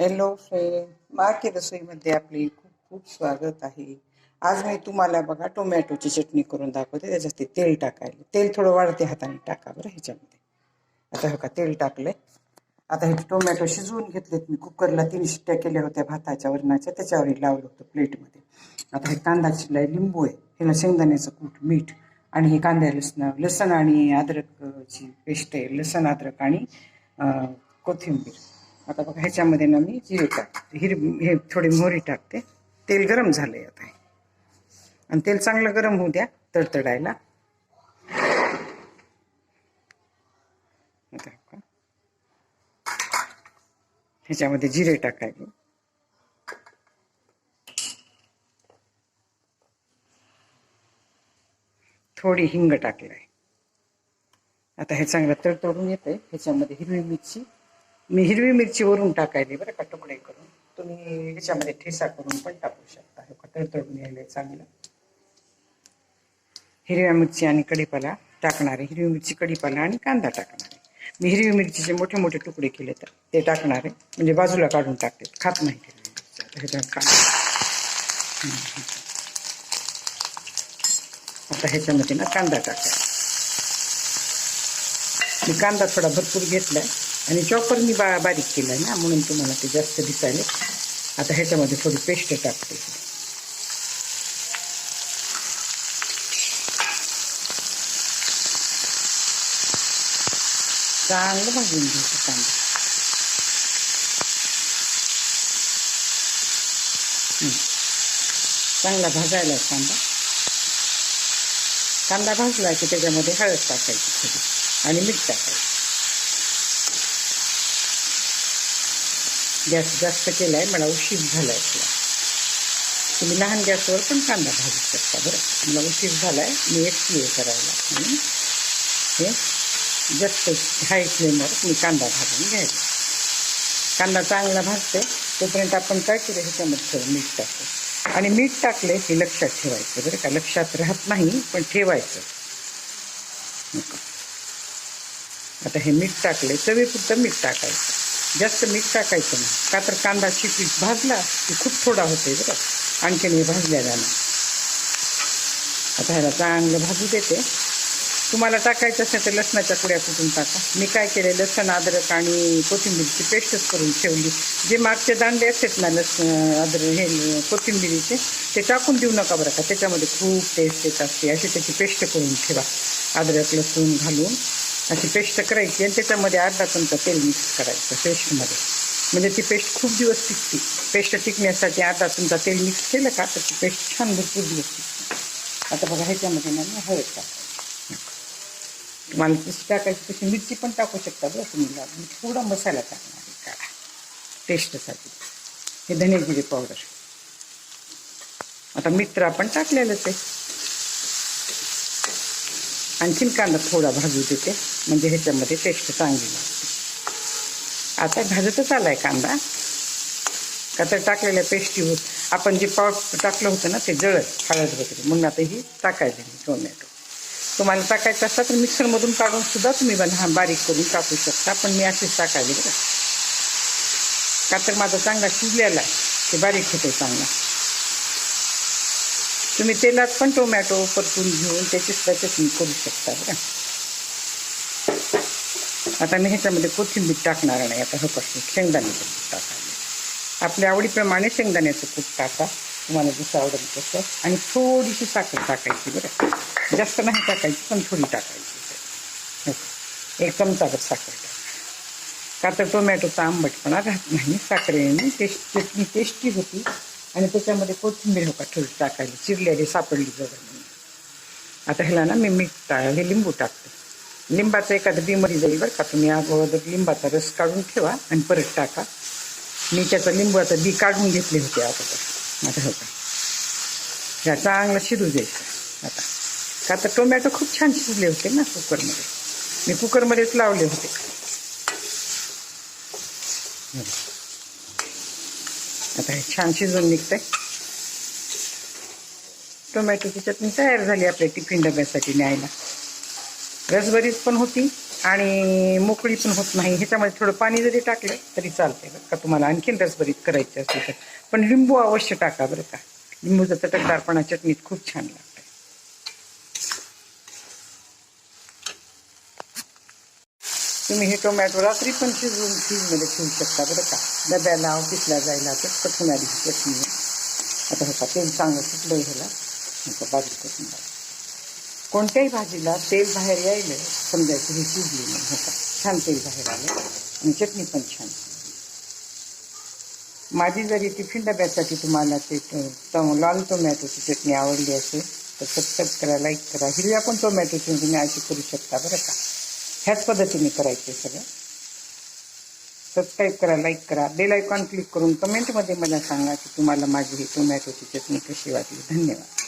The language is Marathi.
हॅलो फ्रेंड मार्के रसोईमध्ये आपले खूप खूप स्वागत आहे. आज मी तुम्हाला बघा टोमॅटोची चटणी करून दाखवते त्याच्यात ते तेल टाकायला. तेल थोडं वाढते हाताने टाका बरं ह्याच्यामध्ये. आता हे का तेल टाकलंय. आता हे टोमॅटो शिजवून घेतलेत मी. कुकरला तीन शिट्ट्या केल्या होत्या भाताच्या वरणाच्या त्याच्यावरही लावलं होतं प्लेटमध्ये. आता हे कांदा चिरलाय लिंबू आहे. ह्याला शेंगदाण्याचं कूट मीठ आणि हे कांद्या लसण लसण आणि अद्रकची पेस्ट आहे. लसण अद्रक आणि कोथिंबीर. आता बघा ह्याच्यामध्ये ना मी जिरे टाकते. हिर हे थोडी मोहरी टाकते. तेल गरम झालंय आता आणि तेल चांगलं गरम होऊ द्या तडतडायला. ह्याच्यामध्ये जिरे टाकायचे. थोडी हिंग टाकलाय. आता हे चांगलं तडतडून येतंय. ह्याच्यामध्ये हिरवी मिरची मी हिरवी मिरचीवरून टाकायली बरं का तुकडे करून. तुम्ही ह्याच्यामध्ये ठेसा करून पण टाकू शकता. हे का तडतडून यायला चांगलं. हिरव्या मिरची आणि कढीपाला टाकणार. आहे हिरवी मिरची कढीपाला आणि कांदा टाकणार. आहे मी हिरवी मिरचीचे मोठे मोठे तुकडे केले तर ते टाकणार. आहे म्हणजे बाजूला काढून टाकते. खात नाही आता ह्याच्यात कांदा. आता ह्याच्यामध्ये ना कांदा टाकायचा. मी कांदा थोडा भरपूर घेतला आणि चॉपरनी बा बारीक केला ना म्हणून तुम्हाला ते जास्त दिसायले. आता ह्याच्यामध्ये थोडी पेस्ट टाकते. चांगलं भाजून घ्यायचं कांदा. चांगला भाजायला कांदा. कांदा भाजला की त्याच्यामध्ये हळद टाकायची थोडी. आणि मीठ टाकायचं. गॅस जास्त केलाय मला उशीर झालाय थोडा. तुम्ही लहान गॅसवर पण कांदा भाजू शकता बरं. मला उशीर झालाय मी एकटी क्लिअर करायला. म्हणून हे जास्त हाय फ्लेमवर मी कांदा भाजून घ्यायचा. कांदा चांगला भाजते तोपर्यंत आपण काय करू ह्याच्यामध्ये थोडं मीठ टाकतो आणि मीठ टाकले हे लक्षात ठेवायचं बरं का. लक्षात राहत नाही पण ठेवायचं. आता हे मीठ टाकले चवीपुरतं मीठ टाकायचं. जास्त मीठ टाकायचं नाही. का तर कांदा चिपी भाजला की खूप थोडा होते बरं. आणखीन हे भाजल्या जाणार. आता ह्याला चांगलं भाजू देते. तुम्हाला टाकायचं असेल तर लसणाच्या पुड्या कुठून टाका. मी काय केले लसण अद्रक आणि कोथिंबीरची पेस्टच करून ठेवली. जे मागचे दांडे असतात ना लसण अद्रक हे कोथिंबीरीचे ते टाकून देऊ नका बरं का. त्याच्यामध्ये खूप टेस्ट येत असते अशी त्याची पेस्ट करून ठेवा. अद्रक लसूण घालून. अशी पेस्ट करायची आणि त्याच्यामध्ये अर्धा चमचा तेल मिक्स करायचं पेस्टमध्ये. म्हणजे ती पेस्ट खूप दिवस टिकते. पेस्ट टिकण्यासाठी अर्धा चमचा तेल मिक्स केलं का तर ती पेस्ट छान भरपूर दिवस टिकते. आता बघा ह्याच्यामध्ये मला हळद टाकायची तुम्हाला तशी टाकायची तशी मिरची पण टाकू शकता बरं तुम्ही. थोडा मसाला टाकणार आहे काळा टेस्टसाठी हे धने जिरे पावडर. आता मित्र आपण टाकलेलंच आहे आणखीन कांदा थोडा भाजू देते. म्हणजे ह्याच्यामध्ये टेस्ट चांगली लागते. आता भाजतच आला आहे कांदा. का तर टाकलेल्या पेस्टी होत आपण जे पाव टाकलं होतं ना ते जळत हळद वगैरे. म्हणून आता ही टाकायला मी टोमॅटो तुम्हाला टाकायचं असतं तर मिक्सरमधून काढून सुद्धा तुम्ही बन हा बारीक करून टाकू शकता. पण मी अशीच टाकायले का. तर माझा चांगला शिजलेला आहे. ते बारीक होते चांगला. तुम्ही तेलात पण टोमॅटो परतून घेऊन त्याची सुद्धा चटणी करू शकता बरं. आता मी ह्याच्यामध्ये कोथिंबीर टाकणार नाही. आता हपासून शेंगदाण्याचं कूट टाकायला आपल्या आवडीप्रमाणे शेंगदाण्याचं कूट टाका. तुम्हाला जसं आवडेल तसं. आणि थोडीशी साखर टाकायची बरं. जास्त नाही टाकायची पण थोडी टाकायची एक चमचाभर साखर टाका का तर टोमॅटोचा आंबटपणा राहत नाही. साखरेने टेस्ट चटणी टेस्टी होती. आणि त्याच्यामध्ये कोथिंबीर नका का थोडी टाकायला चिरलेली सापडली जवळ आता ह्याला ना मी मीठ टा हे लिंबू टाकते. लिंबाचं एखादं बिमरी जाईल बरं का तुम्ही अगोदर लिंबाचा रस काढून ठेवा आणि परत टाका. मी त्याचा लिंबाचं बी काढून घेतले होते अगोदर. आता हो का ह्या चांगला शिरू द्यायचं. आता. का तर टोमॅटो खूप छान शिजले होते ना कुकरमध्ये. मी कुकरमध्येच लावले होते. आता हे छान शिजून निघतंय. टोमॅटोची चटणी तयार झाली आपल्या टिफिन डब्यासाठी न्यायला. रसभरीत पण होती आणि मोकळी पण होत नाही. ह्याच्यामध्ये थोडं पाणी जरी टाकलं तरी चालते बरं का तुम्हाला. आणखीन रसभरीत करायची असेल तर. पण लिंबू अवश्य टाका बरं का. लिंबूचा चटकदारपणा चटणीत खूप छान लागतं. तुम्ही हे टोमॅटो रात्री पण शिजवून फ्रीजमध्ये ठेवू शकता बरं का. डब्याला ऑफिसला जायला तर पटकन आली ही चटणी आता हो का तेल चांगलं सुटलं ह्याला. आता बाजू करून कोणत्याही भाजीला तेल बाहेर यायलं समजायचं ही शिजली नाही होता छान तेल बाहेर आलं आणि चटणी पण छान माझी जरी टिफिन डब्यासाठी तुम्हाला ते ट- लाल टोमॅटोची चटणी आवडली असेल तर सबस्क्राईब करा लाईक करा. हिरव्या पण टोमॅटोची तुम्ही अशी करू शकता बरं का. ह्याच पद्धतीने करायचे सगळं. सबस्क्राईब करा लाईक करा. बेल आयकॉन क्लिक करून कमेंटमध्ये मला सांगा की तुम्हाला माझी ही टोमॅटोची चटणी कशी वाटली. धन्यवाद.